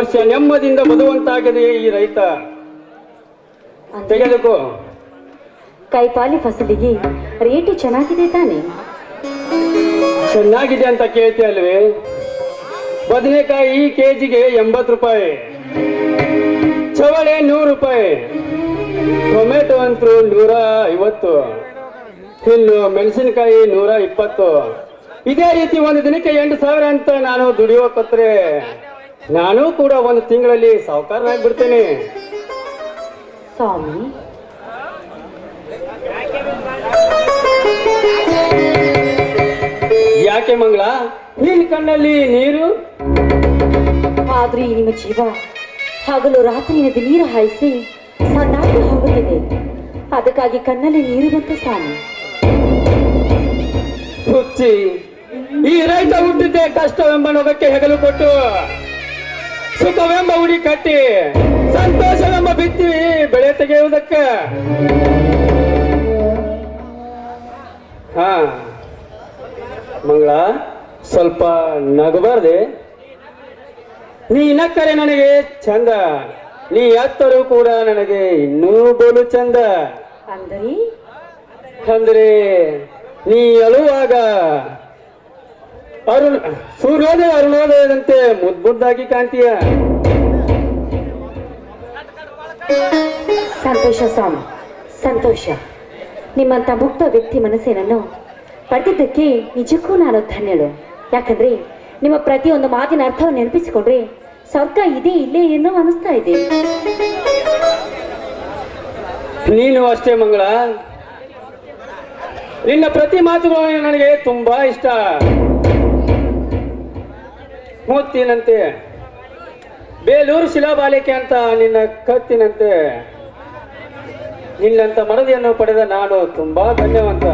ವರ್ಷ ನೆಮ್ಮದಿಯಿಂದ ಬದುವಂತಾಗಿದೆ ಈ ರೈತ. ತೆಗೆದುಕೋ. ಕೈಪಾಲಿ ಫಸಲಿಗೆ ರೇಟು ಚೆನ್ನಾಗಿದೆ ತಾನೆ. ಚೆನ್ನಾಗಿದೆ ಅಂತ ಕೇಳ್ತಿ ಅಲ್ವೇ? ಬದನೆಕಾಯಿ ಕೆಜಿಗೆ ಎಂಬತ್ತು ರೂಪಾಯಿ. ಚವಳೆ ನೂರು ರೂಪಾಯಿ. ಟೊಮೆಟೊ ಅಂತೂ ನೂರ ಐವತ್ತು. ಇನ್ನು ಮೆಣಸಿನಕಾಯಿ ನೂರ ಇಪ್ಪತ್ತು. ಇದೇ ರೀತಿ ಒಂದು ದಿನಕ್ಕೆ ಎಂಟು ಸಾವಿರ ಅಂತ ನಾನು ದುಡಿಯೋಕತ್ರೆ ನಾನು ಕೂಡ ಒಂದು ತಿಂಗಳಲ್ಲಿ ಸಾಹುಕಾರನಾಗ್ಬಿಡ್ತೇನೆ ಸ್ವಾಮಿ. ಯಾಕೆ ಮಂಗಳ ನಿನ್ ಕಣ್ಣಲ್ಲಿ ನೀರು? ಆದ್ರೆ ಈ ನಿಮ್ಮ ಜೀವ ಹಗಲು ರಾತ್ರಿ ನದಿ ನೀರು ಹಾಯಿಸಿ ಸಣ್ಣಾಗಿ ಹೋಗುತ್ತಿದೆ. ಅದಕ್ಕಾಗಿ ಕಣ್ಣಲ್ಲಿ ನೀರು ಬಂತು ಸ್ವಾಮಿ. ಹುಚ್ಚಿ ಈ ರೈತ ಹುಟ್ಟಿದ್ದೆ ಕಷ್ಟವೆಂಬ ನೋಗಕ್ಕೆ ಹೆಗಲು ಕೊಟ್ಟು. ಸುಖವೆಂಬ ಉಡಿ ಕಟ್ಟಿ ಸಂತೋಷವೆಂಬ ಬಿತ್ತಿ ಬೆಳೆ ತೆಗೆಯುವುದಕ್ಕ. ಹಾ. ಮಂಗಳ ಸ್ವಲ್ಪ ನಗಬಾರ್ದೆ. ನೀ ನಕ್ಕರೆ ನನಗೆ ಚಂದ ನೀ ಎತ್ತರೂ ಕೂಡ ನನಗೆ ಇನ್ನೂ ಬೋಲು ಚಂದ. ಅಂದರೆ? ಅಂದ್ರೆ ನೀ ಅಳುವಾಗ ಅರುಣ್ ಸೂರ್ಯೋದಯ ಅರುಣೋದಯದಂತೆ ಮುದ್ ಮುದ್ದಾಗಿ ಕಾಣ್ತೀಯ? ಸಂತೋಷ ಸ್ವಾಮಿ ಸಂತೋಷ. ನಿಮ್ಮಂಥ ಮುಕ್ತ ವ್ಯಕ್ತಿ ಮನಸ್ಸಿನನ್ನು ಪಡೆದಿದ್ದಕ್ಕೆ ನಿಜಕ್ಕೂ ನಾನು ಧನ್ಯಳು. ಯಾಕಂದ್ರೆ ನಿಮ್ಮ ಪ್ರತಿಯೊಂದು ಮಾತಿನ ಅರ್ಥವನ್ನು ನೆನಪಿಸಿಕೊಂಡ್ರೆ ಸ್ವರ್ಗ ಇದೆ ಇಲ್ಲೇ ಏನೋ ಅನಿಸ್ತಾ ಇದೆ. ನೀನು ಅಷ್ಟೇ ಮಂಗಳ. ನಿನ್ನ ಪ್ರತಿ ಮಾತುಗಳು ನನಗೆ ತುಂಬಾ ಇಷ್ಟ. ಮುತ್ತಿನಂತೆ ಬೇಲೂರು ಶಿಲಾಬಾಲಿಕೆ ಅಂತ ನಿನ್ನ ಕತ್ತಿನಂತೆ ನಿನ್ನಂತ ಮರದಿಯನ್ನು ಪಡೆದ ನಾನು ತುಂಬಾ ಧನ್ಯವಂತ.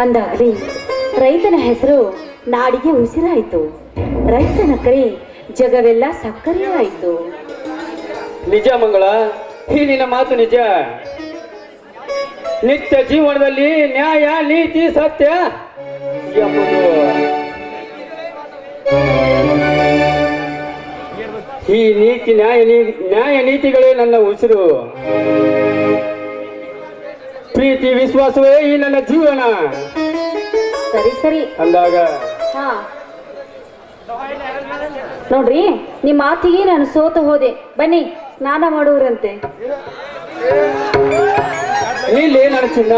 ಅಂದಾಗಲಿ ರೈತನ ಹೆಸರು ನಾಡಿಗೆ ಉಸಿರಾಯಿತು. ರೈತನ ಕರಿ ಜಗವೆಲ್ಲ ಸಕ್ಕರೆಯಾಯಿತು ನಿಜ ಮಂಗಳ ಈ ನಿನ್ನ ಮಾತು ನಿಜ. ನಿತ್ಯ ಜೀವನದಲ್ಲಿ ನ್ಯಾಯ ನೀತಿ ಸತ್ಯ ಎಂಬುದು ಈ ನೀತಿ ನ್ಯಾಯ ನ್ಯಾಯ ನೀತಿಗಳೇ ನನ್ನ ಉಸಿರು. ಪ್ರೀತಿ ವಿಶ್ವಾಸವೇ ಈ ನನ್ನ ಜೀವನ. ಸರಿ ಸರಿ. ಅಂದಾಗ ಹಾ. ನೋಡ್ರಿ ನಿಮ್ಮ ಮಾತಿಗೆ ನಾನು ಸೋತು ಹೋದೆ. ಬನ್ನಿ ಸ್ನಾನ ಮಾಡುವರಂತೆ. ಇಲ್ಲಿ ನನ್ನ ಚಿನ್ನ.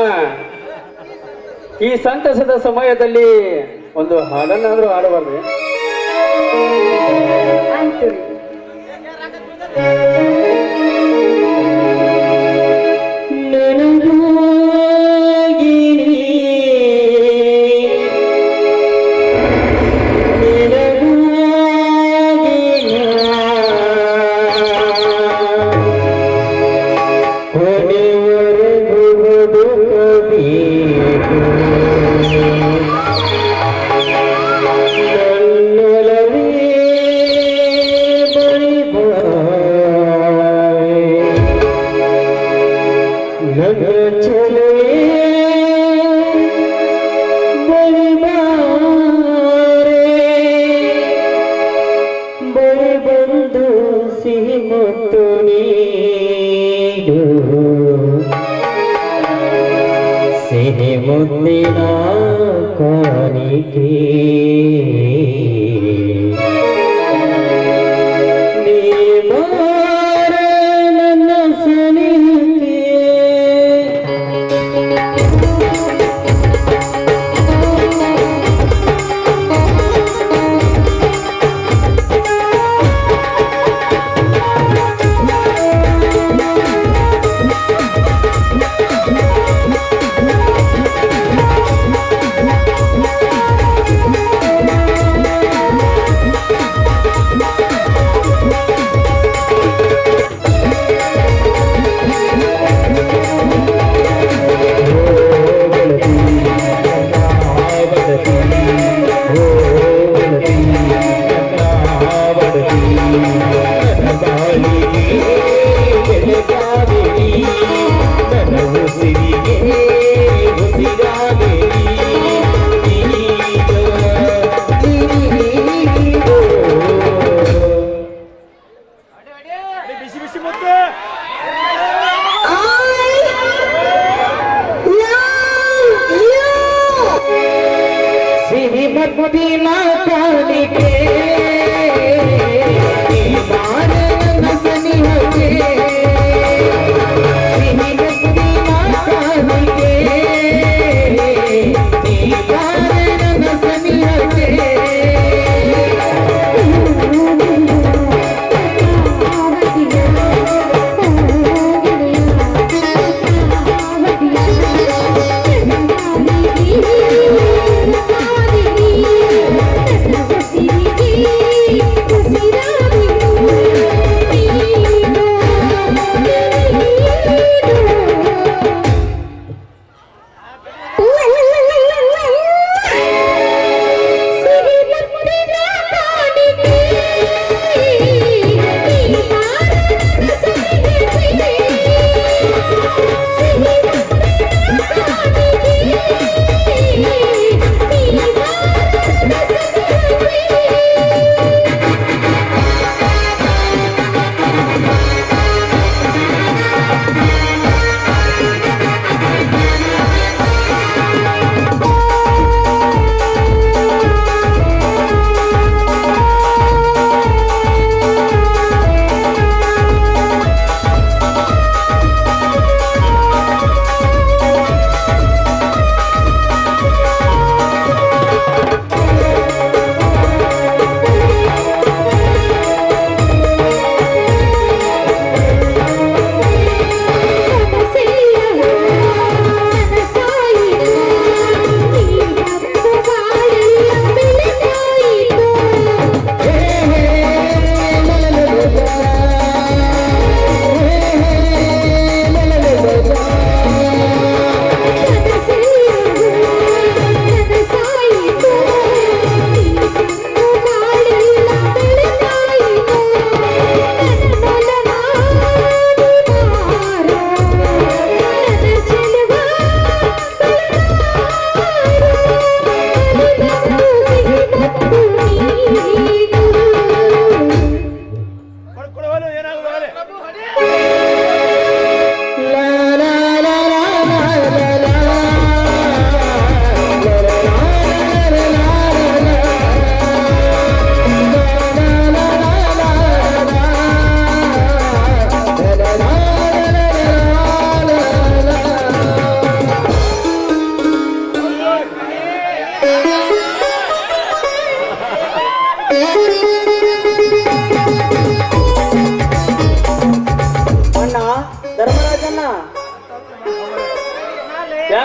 ಈ ಸಂತಸದ ಸಮಯದಲ್ಲಿ ಒಂದು ಹಾಡನ್ನಾದ್ರೂ ಹಾಡಬಾರ್ದು. Música মন্দিরা করি কৃ মদিনা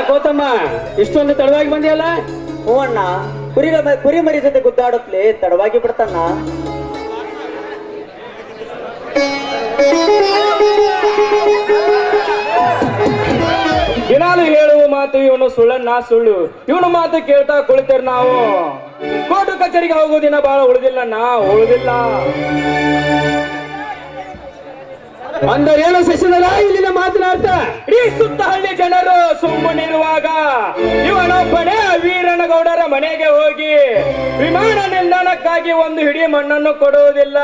ಯಾಕೆ ಹೋತಮ್ಮ ಇಷ್ಟೊಂದು ತಡವಾಗಿ ಬಂದಿಯಲ್ಲ? ಹ್ಞೂ ಅಣ್ಣ. ಕುರಿಗ ಕುರಿ ಮರಿ ಜೊತೆ ಗುದ್ದಾಡತ್ಲೆ ತಡವಾಗಿ ಬಿಡ್ತಣ್ಣ. ದಿನಾಲು ಹೇಳುವ ಮಾತು ಇವನು ಸುಳ್ಳನ್ನ ಸುಳ್ಳು. ಇವನು ಮಾತು ಕೇಳ್ತಾ ಕುಳಿತೇರ್ ನಾವು. ಕೋರ್ಟ್ ಕಚೇರಿಗೆ ಹೋಗೋ ದಿನ ಬಹಳ ನಾ ಉಳಿದಿಲ್ಲ. ಅಂದರೇನು ಶಶಿಧರ ಇಲ್ಲಿನ ಮಾತನಾಡ್ತ ಇಡೀ ಸುತ್ತ ಹಳ್ಳಿ ಜನರು ಸುಮ್ಮನಿರುವಾಗ ಇವನೊಬ್ಬನೇ ವೀರನಗೌಡರ ಮನೆಗೆ ಹೋಗಿ ವಿಮಾನ ನಿಲ್ದಾಣಕ್ಕಾಗಿ ಒಂದು ಹಿಡಿ ಮಣ್ಣನ್ನು ಕೊಡುವುದಿಲ್ಲ.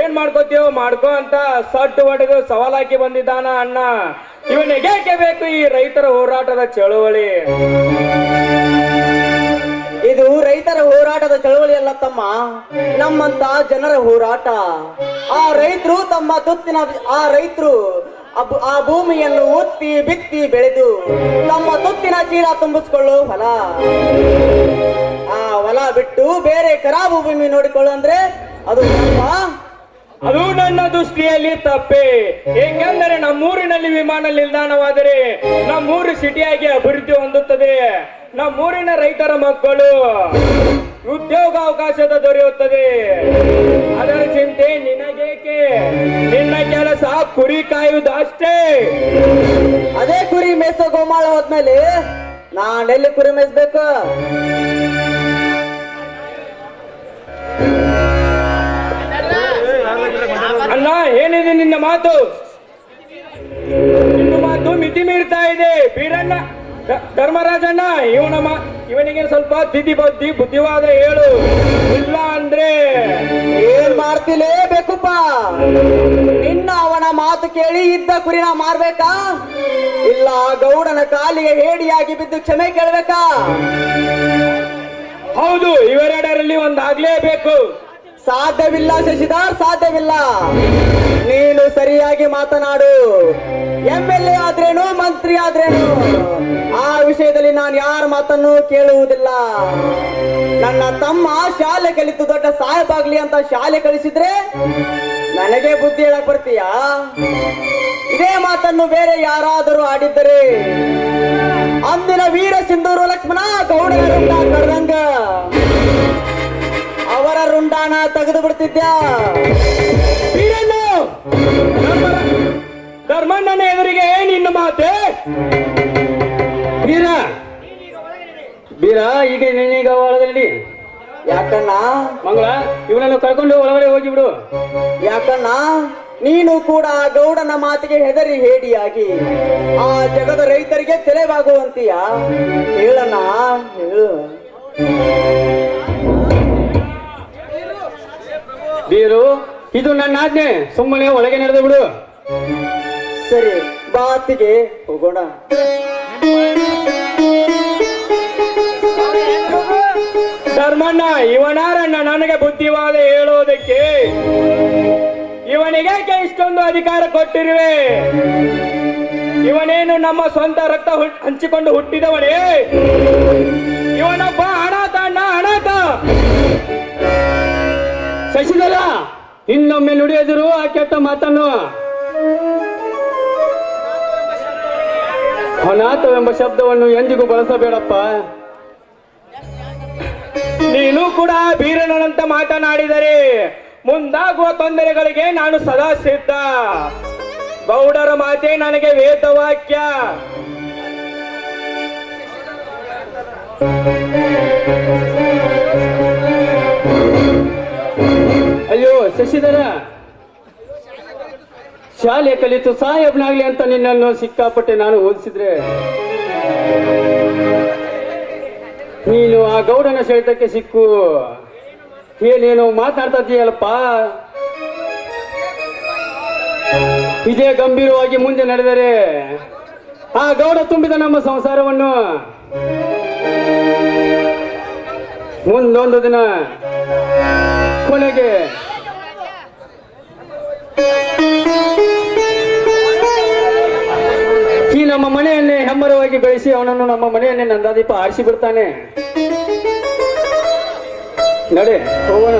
ಏನ್ ಮಾಡ್ಕೋತೀವೋ ಮಾಡ್ಕೋ ಅಂತ ಸಟ್ಟು ಹೊಡೆದು ಸವಾಲಾಕಿ ಬಂದಿದ್ದಾನ ಅಣ್ಣ. ಇವನಿಗೇಕೆ ಬೇಕು ಈ ರೈತರ ಹೋರಾಟದ ಚಳುವಳಿ? ರೈತರ ಹೋರಾಟದ ಚಳವಳಿ ಅಲ್ಲ ತಮ್ಮ? ನಮ್ಮಂತ ಜನರ ಹೋರಾಟ. ಆ ರೈತರು ತಮ್ಮ ತುತ್ತಿನ ಆ ರೈತರು ಆ ಭೂಮಿಯನ್ನು ಉತ್ತಿ ಬಿತ್ತಿ ಬೆಳೆದು ತಮ್ಮ ತುತ್ತಿನ ಚೀಲ ತುಂಬಿಸ್ಕೊಳ್ಳೋ ಹೊಲ. ಆ ಹೊಲ ಬಿಟ್ಟು ಬೇರೆ ಖರಾಬು ಭೂಮಿ ನೋಡಿಕೊಳ್ಳು ಅಂದ್ರೆ ಅದು ನಮ್ಮ ಅದು ನನ್ನ ದೃಷ್ಟಿಯಲ್ಲಿ ತಪ್ಪೆ. ಏಕೆಂದರೆ ನಮ್ಮೂರಿನಲ್ಲಿ ವಿಮಾನ ನಿಲ್ದಾಣವಾದರೆ ನಮ್ಮೂರು ಸಿಟಿಯಾಗಿ ಅಭಿವೃದ್ಧಿ ಹೊಂದುತ್ತದೆ. ನಮ್ಮೂರಿನ ರೈತರ ಮಕ್ಕಳು ಉದ್ಯೋಗ ಅವಕಾಶದ ದೊರೆಯುತ್ತದೆ. ಅದರ ಚಿಂತೆ ನಿನಗೇಕೆ? ನಿನ್ನ ಕೆಲಸ ಕುರಿ ಕಾಯುವುದಷ್ಟೇ. ಅದೇ ಕುರಿ ಮೇಸ ಗೋಮಾಳ ಹೋದ್ಮೇಲೆ ನಾನೆಲ್ಲಿ ಕುರಿ ಮೇಯಿಸ್ಬೇಕು? ಅಲ್ಲ ಏನಿದೆ ನಿನ್ನ ಮಾತು? ನಿನ್ನ ಮಾತು ಮಿತಿ ಮೀರ್ತಾ ಇದೆ. ಬೀರಣ್ಣ. ಧರ್ಮರಾಜಣ್ಣ ಇವನಮ್ಮ ಇವನಿಗೆ ಸ್ವಲ್ಪ ತಿದ್ದಿ ಬದ್ದಿ ಬುದ್ಧಿವಾದ ಹೇಳು. ಇಲ್ಲ ಅಂದ್ರೆ ಏನ್ ಮಾಡ್ತಿಲೇ ಬೇಕಪ್ಪ ನಿನ್ನ ಅವನ ಮಾತು ಕೇಳಿ ಇದ್ದ ಕುರಿನ ಮಾರ್ಬೇಕಾ? ಇಲ್ಲ ಗೌಡನ ಕಾಲಿಗೆ ಹೇಡಿಯಾಗಿ ಬಿದ್ದು ಕ್ಷಮೆ ಕೇಳ್ಬೇಕಾ? ಹೌದು ಇವೆರಡರಲ್ಲಿ ಒಂದಾಗ್ಲೇಬೇಕು. ಸಾಧ್ಯವಿಲ್ಲ ಶಶಿಧರ್, ಸಾಧ್ಯವಿಲ್ಲ. ನೀನು ಸರಿಯಾಗಿ ಮಾತನಾಡು. ಎಂ ಎಲ್ ಎ ಆದ್ರೇನು, ಮಂತ್ರಿ ಆದ್ರೇನು? ಆ ವಿಷಯದಲ್ಲಿ ನಾನು ಯಾರ ಮಾತನ್ನು ಕೇಳುವುದಿಲ್ಲ. ನನ್ನ ತಮ್ಮ ಶಾಲೆ ಕಲಿತು, ದೊಡ್ಡ ಸಾಹೇಬಾಗ್ಲಿ ಅಂತ ಶಾಲೆ ಕಲಿಸಿದ್ರೆ ನನಗೆ ಬುದ್ಧಿ ಹೇಳಕ್ ಬರ್ತೀಯಾ? ಇದೇ ಮಾತನ್ನು ಬೇರೆ ಯಾರಾದರೂ ಆಡಿದ್ದರೆ? ಅಂದಿನ ವೀರ ಸಿಂಧೂರು ಲಕ್ಷ್ಮಣ ಗೌಡ ರುಂಡ ಕಡ್ದಂಗ ಅವರ ರುಂಡಾಣ ತೆಗೆದು ಧರ್ಮ- ಧರ್ಮಣ್ಣನ ಎದುರಿಗೆ ನಿನ್ನ ಮಾತೆ. ಬೀರ ಬೀರ ಈಗ ನೀನೀಗ ಒಳಗಡೆ ಯಾಕಣ್ಣ? ಮಂಗಳ ಇವನನ್ನು ಕರ್ಕೊಂಡು ಒಳಗಡೆ ಹೋಗಿಬಿಡು ಯಾಕಣ್ಣ? ನೀನು ಕೂಡ ಗೌಡನ ಮಾತಿಗೆ ಹೆದರಿ ಹೇಡಿಯಾಗಿ ಆ ಜಗದ ರೈತರಿಗೆ ತೆಲೆವಾಗುವಂತೀಯ? ಹೇಳಣ್ಣ ಹೇಳು. ಬೀರು ಇದು ನನ್ನ ಆಜ್ಞೆ. ಸುಮ್ಮನೆ ಒಳಗೆ ನಡೆದು ಬಿಡು. ಸರಿ ಬಾತಿಗೆ ಹೋಗೋಣ. ಧರ್ಮಣ್ಣ ಇವನಾರಣ್ಣ ನನಗೆ ಬುದ್ಧಿವಾದ ಹೇಳೋದಕ್ಕೆ. ಇವನಿಗೆ ಇಷ್ಟೊಂದು ಅಧಿಕಾರ ಕೊಟ್ಟಿರುವೆ? ಇವನೇನು ನಮ್ಮ ಸ್ವಂತ ರಕ್ತ ಹಂಚಿಕೊಂಡು ಹುಟ್ಟಿದವನೇ? ಇವನೊಬ್ಬ ಅನಾಥ ಅಣ್ಣ ಅನಾಥ. ಶಶಿಧರ ಇನ್ನೊಮ್ಮೆ ನುಡಿಯದಿರು ಆ ಕೆಟ್ಟ ಮಾತನ್ನು. ಅನಾಥವೆಂಬ ಶಬ್ದವನ್ನು ಎಂದಿಗೂ ಬಳಸಬೇಡಪ್ಪ. ನೀನು ಕೂಡ ಬೀರನಂತ ಮಾತನಾಡಿದರೆ ಮುಂದಾಗುವ ತೊಂದರೆಗಳಿಗೆ ನಾನು ಸದಾ ಸಿದ್ಧ. ಗೌಡರ ಮಾತೆ ನನಗೆ ವೇದವಾಕ್ಯ. ಅಯ್ಯೋ ಶಶಿಧರ ಶಾಲೆ ಕಲಿತು ಸಾಹೇಬ್ನಾಗ್ಲಿ ಅಂತ ನಿನ್ನನ್ನು ಸಿಕ್ಕಾಪಟ್ಟೆ ನಾನು ಓದಿಸಿದ್ರೆ. ನೀನು ಆ ಗೌಡನ ಸೆಳೆತಕ್ಕೆ ಸಿಕ್ಕು. ಏನೇನು ಮಾತಾಡ್ತಾ ಇದೆಯಲ್ಲಪ್ಪ ಇದೇ ಗಂಭೀರವಾಗಿ ಮುಂದೆ ನಡೆದರೆ ಆ ಗೌಡ ತುಂಬಿದ ನಮ್ಮ ಸಂಸಾರವನ್ನು. ಮುಂದೊಂದು ದಿನ ಕೊನೆಗೆ ಈ ನಮ್ಮ ಮನೆಯನ್ನೇ ಹೆಮ್ಮರವಾಗಿ ಬೆಳೆಸಿ ಅವನನ್ನು ನಮ್ಮ ಮನೆಯನ್ನೇ ನಂದಾದೀಪ ಆರಿಸಿ ಬಿಡ್ತಾನೆ. ನಡೆ ಹೋಗೋಣ.